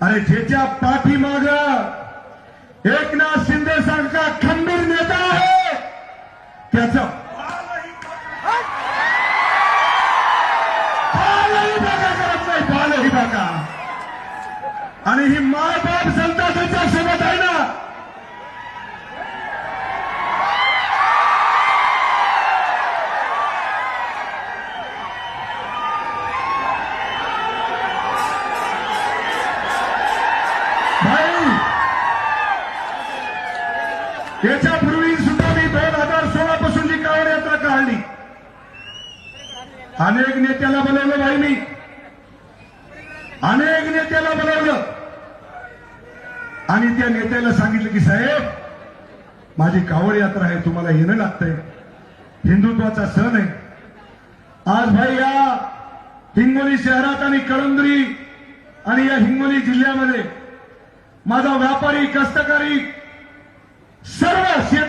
आणि ज्याच्या पाठीमाग एकनाथ शिंदे सारखा खंबीर नेता आहे. त्याचा बालही बघा करत नाही बालही बघा आणि ही माय याच्यापूर्वी सुद्धा मी दोन हजार सोळा पासून जी कावड यात्रा काढली. अनेक नेत्याला बोलवलं भाई मी. अनेक नेत्याला बोलवलं. आणि त्या नेत्याला सांगितलं की साहेब माझी कावड यात्रा आहे तुम्हाला येणं लागतंय. हिंदुत्वाचा सण आहे. आज भाई या हिंगोली शहरात आणि कळंदरी आणि या हिंगोली जिल्ह्यामध्ये माझा व्यापारी कष्टकरी सर्व शेत